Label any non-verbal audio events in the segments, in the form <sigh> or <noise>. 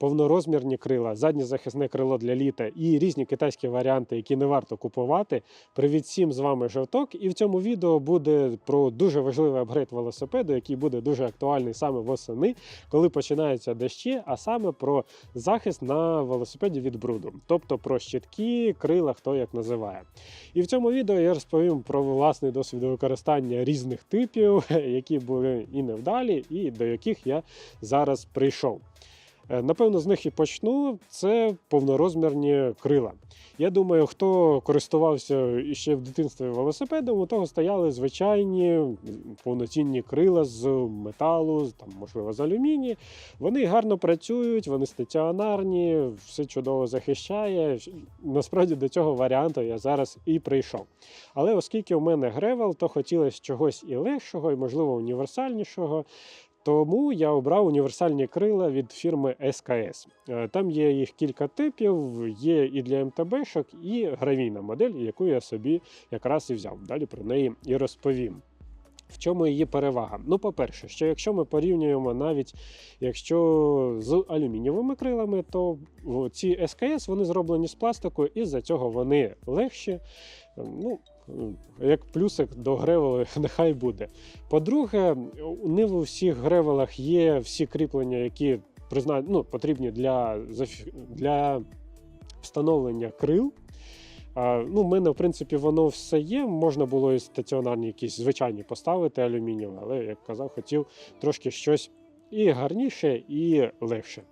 повнорозмірні крила, заднє захисне крило для літа і різні китайські варіанти, які не варто купувати. Привіт всім з вами Жовток. І в цьому відео буде про дуже важливий апгрейд велосипеду, який буде дуже актуальний саме восени, коли починаються дощі, а саме про захист на велосипеді від бруду, тобто про щитки, крила, хто як називає. І в цьому відео я розповім про власний досвід використання різних типів, <laughs> які були і невдалі, і до яких я зараз прийшов. Е, Напевно, з них і почну. Це повнорозмірні крила. Я думаю, хто користувався ще в дитинстві велосипедом, у того стояли звичайні повноцінні крила з металу, там, можливо, з алюмінії. Вони гарно працюють, вони стаціонарні, все чудово захищає. Насправді до цього варіанту я зараз і прийшов. Але оскільки у мене гревел, то хотілося чогось і легшого, і, можливо, універсальнішого. Тому я обрав універсальні крила від фірми SKS. Е, Там є їх кілька типів, є і для МТБшок, і гравійна модель, яку я собі якраз і взяв. Далі про неї і розповім. В чому її перевага? Ну, по-перше, що якщо ми порівнюємо навіть якщо з алюмінієвими крилами, то ці СКС вони зроблені з пластику, і з-за цього вони легші. Ну, як плюсик до гревели, <laughs> нехай буде. По-друге, не в усіх гревелах є всі кріплення, які призна... ну, потрібні для, для встановлення крил. Ну, в мене, в принципі, воно все є. Можна було і стаціонарні якісь звичайні поставити алюмінієві, але, як казав, хотів трошки щось і гарніше, і легше.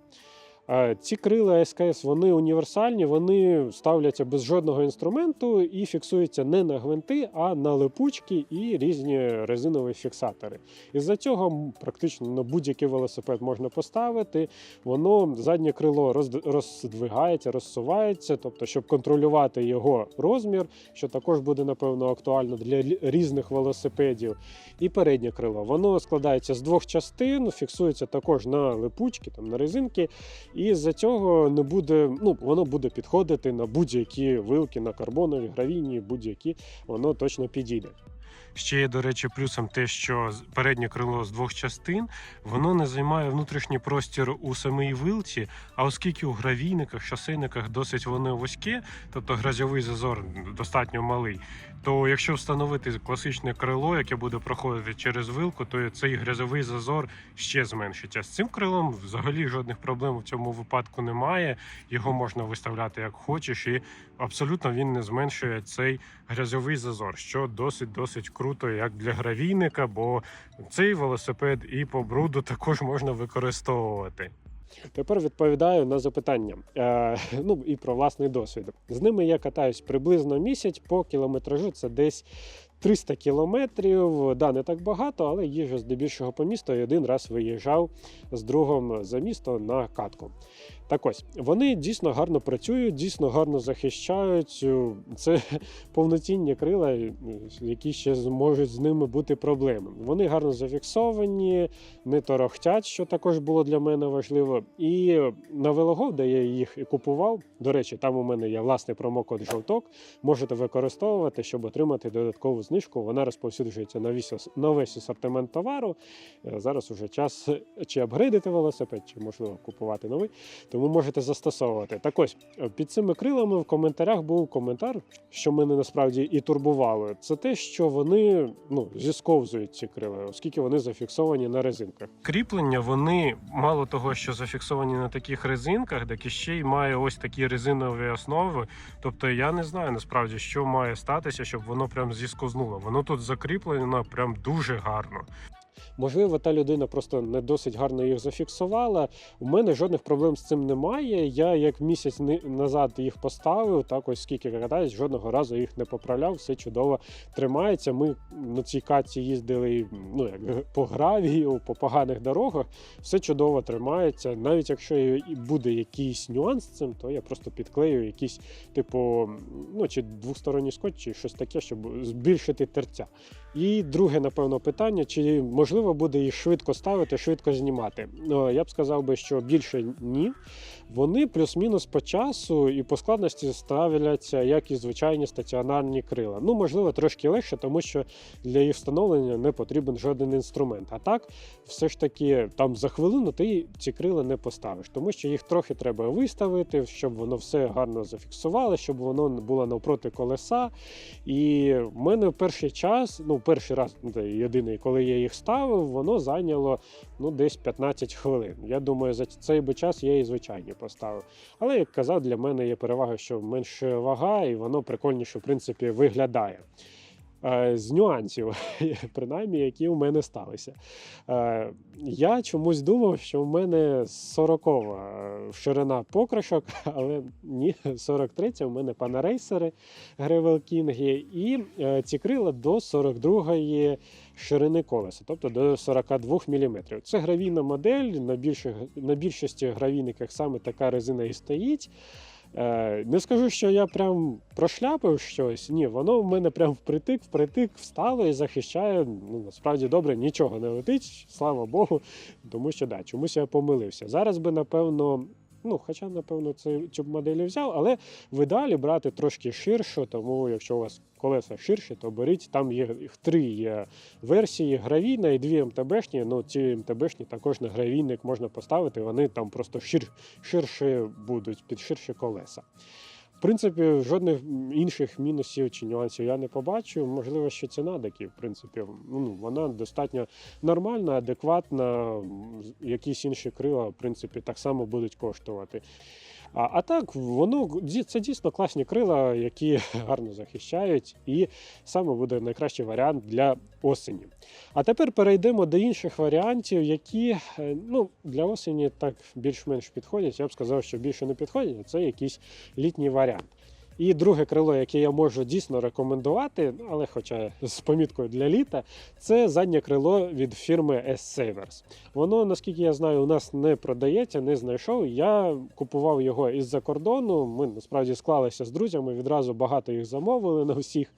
Ці крила СКС вони універсальні, вони ставляться без жодного інструменту і фіксуються не на гвинти, а на липучки і різні резинові фіксатори. Із-за цього практично на будь-який велосипед можна поставити. Воно заднє крило роздвигається, розсувається, тобто, щоб контролювати його розмір, що також буде напевно актуально для різних велосипедів. І переднє крило. Воно складається з двох частин, фіксується також на липучки, там на резинки. І з-за цього не буде, ну воно буде підходити на будь-які вилки, на карбонові, гравійні, будь-які, воно точно підійде. Ще є, до речі, плюсом те, що переднє крило з двох частин воно не займає внутрішній простір у самій вилці. А оскільки у гравійниках, шосейниках досить вони вузькі, тобто грязьовий зазор достатньо малий, то якщо встановити класичне крило, яке буде проходити через вилку, то цей грязовий зазор ще зменшиться. З цим крилом взагалі жодних проблем в цьому випадку немає. Його можна виставляти як хочеш, і абсолютно він не зменшує цей грязовий зазор, що досить досить круто, як для гравійника, бо цей велосипед і по бруду також можна використовувати. Тепер відповідаю на запитання. Е, ну і про власний досвід. З ними я катаюсь приблизно місяць по кілометражу. Це десь 300 кілометрів. Да, не так багато, але їжджу здебільшого по місту і один раз виїжджав з другом за місто на катку. Так ось вони дійсно гарно працюють, дійсно гарно захищають. Це <laughs> повноцінні крила, які ще зможуть з ними бути проблеми. Вони гарно зафіксовані, не торохтять, що також було для мене важливо. І на Велогов, де я їх і купував, до речі, там у мене є власний промокод жовток. Можете використовувати, щоб отримати додаткову знижку. Вона розповсюджується на весь, асортимент товару. Е, Зараз уже час чи апгрейдити велосипед, чи можливо купувати новий. Тому можете застосовувати. Так ось е, під цими крилами в коментарях був коментар, що мене насправді і турбувало. Це те, що вони ну зісковзують ці крила, оскільки вони зафіксовані на резинках. Кріплення вони мало того, що зафіксовані на таких резинках, так і ще й має ось такі резинові основи. Тобто я не знаю насправді, що має статися, щоб воно прям зісковзнуло. Воно тут закріплено прям дуже гарно. Можливо, та людина просто не досить гарно їх зафіксувала. У мене жодних проблем з цим немає. Я як місяць назад їх поставив, так ось скільки катаюсь, жодного разу їх не поправляв, все чудово тримається. Ми на цій катці їздили ну, як по гравію, по поганих дорогах, все чудово тримається. Навіть якщо і буде якийсь нюанс з цим, то я просто підклею якийсь, типу, ну чи двосторонній скотч, чи щось таке, щоб збільшити терця. І друге, напевно, питання: чи можливо буде їх швидко ставити, швидко знімати? Ну, я б сказав би, що більше ні. Вони плюс-мінус по часу і по складності ставляться, як і звичайні стаціонарні крила. Ну, можливо, трошки легше, тому що для їх встановлення не потрібен жоден інструмент. А так, все ж таки, там за хвилину ти ці крила не поставиш, тому що їх трохи треба виставити, щоб воно все гарно зафіксувало, щоб воно було навпроти колеса. І в мене перший час, ну перший раз ну, єдиний, коли я їх ставив, воно зайняло ну десь 15 хвилин. Я думаю, за цей би час я і звичайні поставив. Але як казав, для мене є перевага, що менше вага, і воно прикольніше, в принципі, виглядає. Е, З нюансів, <laughs> принаймні, які у мене сталися. Е, Я чомусь думав, що в мене 40 ширина покришок, <laughs> але ні, 43 у мене панарейсери King, і е, ці крила до 42-ї ширини колеса, тобто до 42 мм. Це гравійна модель. На більшості гравійниках саме така резина і стоїть. Е, Не скажу, що я прям прошляпив щось. Ні, воно в мене прям впритик, впритик встало і захищає. Ну, насправді добре, нічого не летить, слава Богу, тому що да, чомусь я помилився. Зараз би, напевно. Ну, хоча, напевно, це цю модель взяв, але в ідеалі брати трошки ширше, тому якщо у вас колеса ширші, то беріть. Там є їх три є версії: гравійна і дві МТБшні. Ну, ці МТБшні також на гравійник можна поставити, вони там просто шир, ширше будуть під ширші колеса. В принципі, жодних інших мінусів чи нюансів я не побачу. Можливо, що ціна такі, в принципі, ну, вона достатньо нормальна, адекватна. Якісь інші крила, в принципі, так само будуть коштувати. А, а так, воно це дійсно класні крила, які <laughs> гарно захищають, і саме буде найкращий варіант для осені. А тепер перейдемо до інших варіантів, які е, ну, для осені так більш-менш підходять. Я б сказав, що більше не підходять, а це якийсь літній варіант. І друге крило, яке я можу дійсно рекомендувати, але хоча з поміткою для літа, це заднє крило від фірми S-Savers. Воно, наскільки я знаю, у нас не продається, не знайшов. Я купував його із-за кордону. Ми насправді склалися з друзями, відразу багато їх замовили на усіх.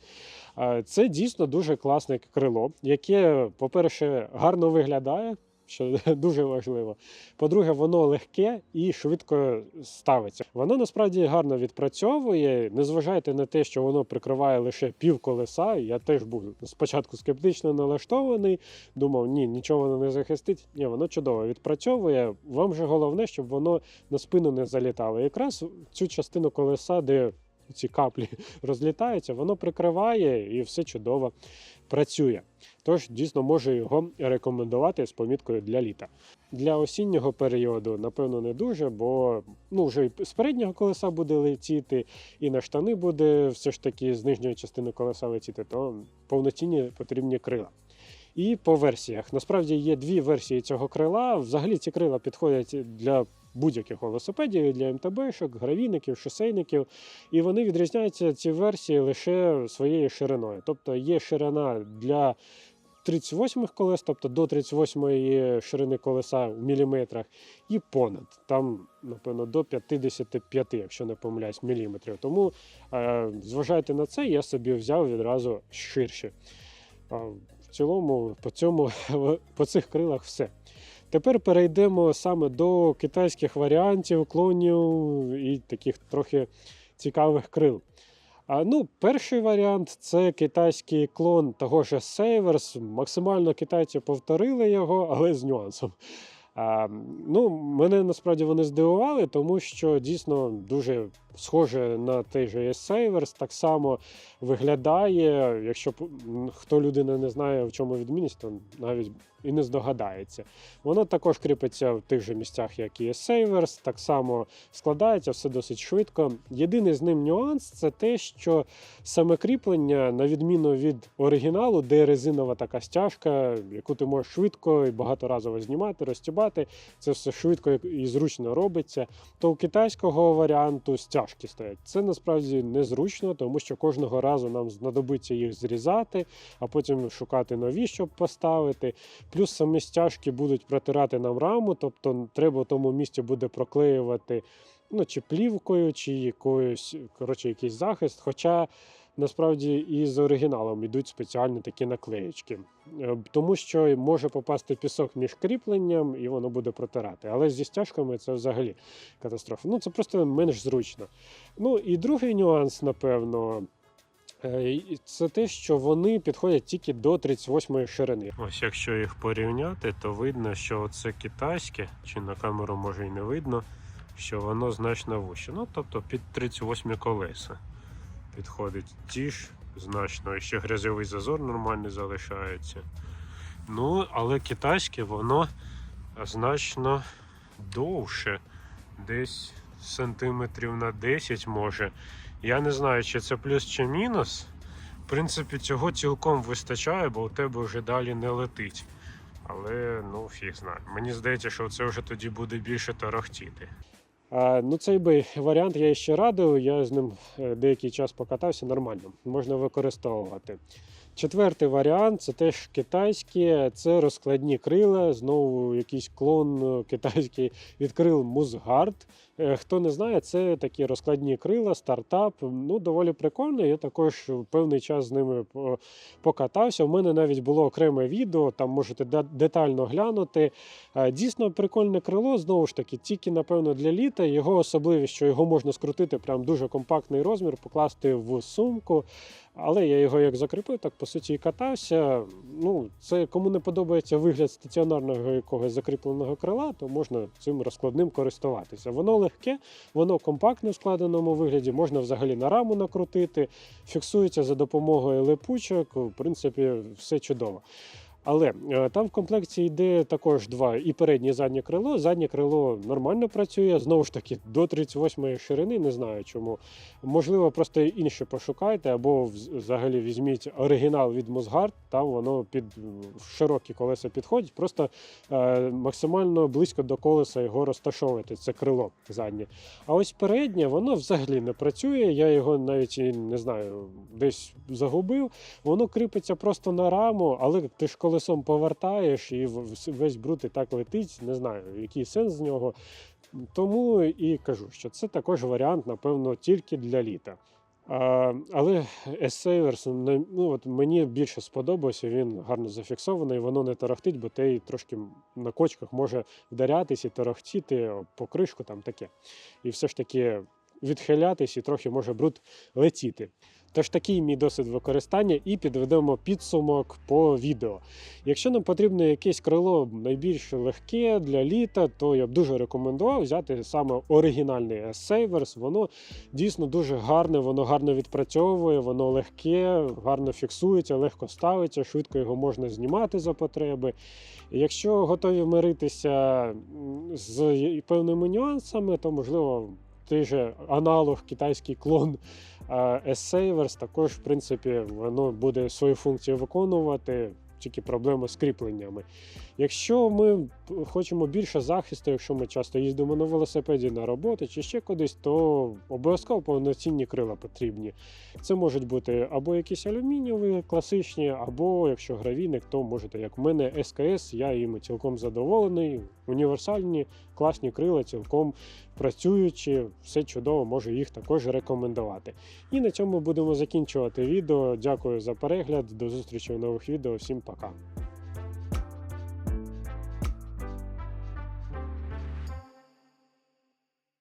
Е, Це дійсно дуже класне крило, яке, по-перше, гарно виглядає. Що <laughs> дуже важливо. По-друге, воно легке і швидко ставиться. Воно насправді гарно відпрацьовує. Не зважайте на те, що воно прикриває лише пів колеса. Я теж був спочатку скептично налаштований. Думав, ні, нічого воно не захистить. Ні, воно чудово відпрацьовує. Вам же головне, щоб воно на спину не залітало. Якраз цю частину колеса, де ці каплі <laughs> розлітаються, воно прикриває і все чудово працює. Тож дійсно можу його рекомендувати з поміткою для літа. Для осіннього періоду, напевно, не дуже, бо ну, вже і з переднього колеса буде летіти, і на штани буде все ж таки з нижньої частини колеса летіти, то повноцінні потрібні крила. І по версіях. Насправді є дві версії цього крила. Взагалі ці крила підходять для будь-яких велосипедів, для МТБшок, гравійників, шосейників. І вони відрізняються ці версії лише своєю шириною. Тобто є ширина для 38 колес, тобто до 38 ширини колеса в міліметрах, і понад там, напевно, до 55, якщо не помиляюсь, міліметрів. Тому е, зважайте на це, я собі взяв відразу ширше. В цілому, по цьому <laughs> по цих крилах все. Тепер перейдемо саме до китайських варіантів, клонів і таких трохи цікавих крил. А, ну, перший варіант це китайський клон того ж Сейверс. Максимально китайці повторили його, але з нюансом. Ну, мене насправді вони здивували, тому що дійсно дуже схоже на той же Savers. Так само виглядає. Якщо хто людина не знає, в чому відмінність, то навіть і не здогадається. Воно також кріпиться в тих же місцях, як і Savers, так само складається все досить швидко. Єдиний з ним нюанс це те, що саме кріплення, на відміну від оригіналу, де резинова така стяжка, яку ти можеш швидко і багаторазово знімати, розтібати, це все швидко і зручно робиться. То у китайського варіанту стяжки стоять. Це насправді незручно, тому що кожного разу нам знадобиться їх зрізати, а потім шукати нові, щоб поставити. Плюс самі стяжки будуть протирати нам раму, тобто треба в тому місці буде проклеювати ну, чи плівкою, чи якоюсь, коротше, якийсь захист. Хоча насправді і з оригіналом йдуть спеціальні такі наклеєчки, Е, тому що може попасти пісок між кріпленням і воно буде протирати. Але зі стяжками це взагалі катастрофа. Ну це просто менш зручно. Ну і другий нюанс, напевно. е, Це те, що вони підходять тільки до 38 ширини. Ось якщо їх порівняти, то видно, що це китайське, чи на камеру може і не видно, що воно значно вище. Ну, тобто під 38 колеса підходить ті ж значно, і ще грязьовий зазор нормальний залишається. Ну, але китайське воно значно довше, десь сантиметрів на 10 може. Я не знаю, чи це плюс чи мінус. В принципі, цього цілком вистачає, бо у тебе вже далі не летить. Але ну фіг знає. Мені здається, що це вже тоді буде більше тарахтіти. Ну, цей би варіант я ще радив. Я з ним е, деякий час покатався нормально, можна використовувати. Четвертий варіант це теж китайські, це розкладні крила. Знову якийсь клон е, китайський від крил Музгард. Е, Хто не знає, це такі розкладні крила, стартап. Ну, доволі прикольно. Я також певний час з ними покатався. У мене навіть було окреме відео, там можете детально глянути. Е, Дійсно прикольне крило, знову ж таки, тільки, напевно, для літа. Його особливість, що його можна скрутити прям дуже компактний розмір, покласти в сумку. Але я його як закріпив, так по суті і катався. Ну, це кому не подобається вигляд стаціонарного якогось закріпленого крила, то можна цим розкладним користуватися. Воно легке, воно компактне в складеному вигляді, можна взагалі на раму накрутити, фіксується за допомогою липучок. В принципі, все чудово. Але е, там в комплекті йде також два і переднє, і заднє крило. Заднє крило нормально працює, знову ж таки, до 38 ширини, не знаю чому. Можливо, просто інше пошукайте, або взагалі візьміть оригінал від Мосгард, там воно під широкі колеса підходить, просто е, максимально близько до колеса його розташовуєте, це крило заднє. А ось переднє, воно взагалі не працює. Я його навіть не знаю, десь загубив. Воно кріпиться просто на раму, але ти ж колесом повертаєш і весь бруд і так летить. Не знаю, який сенс з нього. Тому і кажу, що це також варіант, напевно, тільки для літа. А, але S-Savers, ну, от мені більше сподобався, він гарно зафіксований, воно не тарахтить, бо те й трошки на кочках може вдарятись і тарахтіти покришку там таке. І все ж таки відхилятись і трохи може бруд летіти. Тож такий мій досвід використання, і підведемо підсумок по відео. Якщо нам потрібно якесь крило найбільш легке для літа, то я б дуже рекомендував взяти саме оригінальний S-Savers. Воно дійсно дуже гарне, воно гарно відпрацьовує, воно легке, гарно фіксується, легко ставиться, швидко його можна знімати за потреби. Якщо готові миритися з певними нюансами, то можливо той же аналог, китайський клон S-Savers також, в принципі, воно буде свою функцію виконувати. Тільки проблема з кріпленнями. Якщо ми хочемо більше захисту, якщо ми часто їздимо на велосипеді на роботу чи ще кудись, то обов'язково повноцінні крила потрібні. Це можуть бути або якісь алюмінієві, класичні, або якщо гравійник, то можете, як в мене СКС, я їм цілком задоволений. Універсальні, класні крила, цілком працюючі, все чудово, можу їх також рекомендувати. І на цьому будемо закінчувати відео. Дякую за перегляд. До зустрічі в нових відео. Всім пока.